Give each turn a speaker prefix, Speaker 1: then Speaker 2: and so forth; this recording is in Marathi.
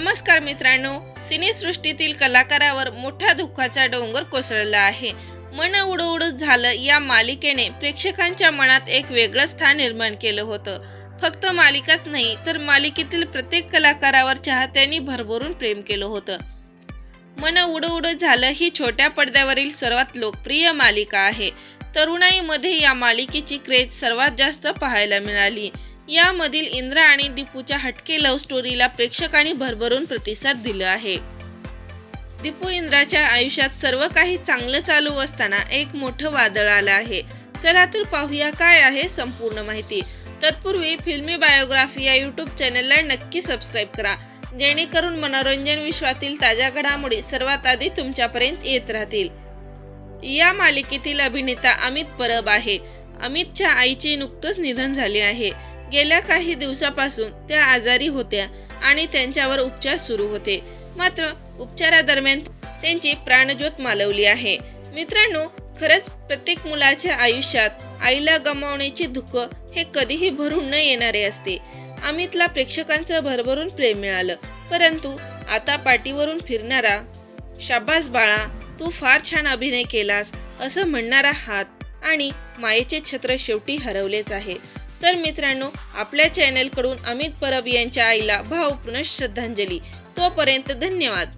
Speaker 1: नमस्कार मित्रांनो सिनेसृष्टीतील कलाकारावर मोठ्या दुःखाचा डोंगर कोसळला आहे. मन उड झालं या मालिकेने प्रेक्षकांच्या मनात एक वेगळं स्थान निर्माण केलं होतं. फक्त मालिकाच नाही तर मालिकेतील प्रत्येक कलाकारावर चाहत्यांनी भरभरून प्रेम केलं होतं. मन उड झालं ही छोट्या पडद्यावरील सर्वात लोकप्रिय मालिका आहे. तरुणाईमध्ये या मालिकेची क्रेज सर्वात जास्त पाहायला मिळाली. यामधील इंद्रा आणि दीपूच्या हटके लव्ह स्टोरीला प्रेक्षकांनी भरभरून प्रतिसाद दिला आहे. दीपू इंद्राच्या आयुष्यात सर्व काही चांगलं चालू असताना एक मोठं वादळ आलं आहे. चला तर पाहूया काय आहे संपूर्ण माहिती. तत्पूर्वी फिल्मी बायोग्राफी या यूट्यूब चॅनलला नक्की सबस्क्राईब करा. जेणेकरून मनोरंजन विश्वातील ताज्या घडामोडी सर्वात आधी तुमच्यापर्यंत येत राहतील. या मालिकेतील अभिनेता अमित परब आहे. अमितच्या आईचे नुकतंच निधन झाले आहे. गेल्या काही दिवसापासून त्या आजारी होत्या आणि त्यांच्यावर उपचार सुरू होते. मात्र उपचारादरम्यान त्यांची प्राणज्योत मालवली आहे. मित्रांनो खरंच प्रत्येक मुलाच्या आयुष्यात आईला गमावण्याचे दुःख हे कधीही भरून न येणारे असते. अमितला प्रेक्षकांचं भरभरून प्रेम मिळालं. परंतु आता पाठीवरून फिरणारा शाबास बाळा तू फार छान अभिनय केलास असं म्हणणारा हात आणि मायेचे छत्र शेवटी हरवलेच आहे. तर मित्रांनो आपल्या चॅनलकडून अमित परब यांच्या आईला भावपूर्ण श्रद्धांजली. तोपर्यंत धन्यवाद.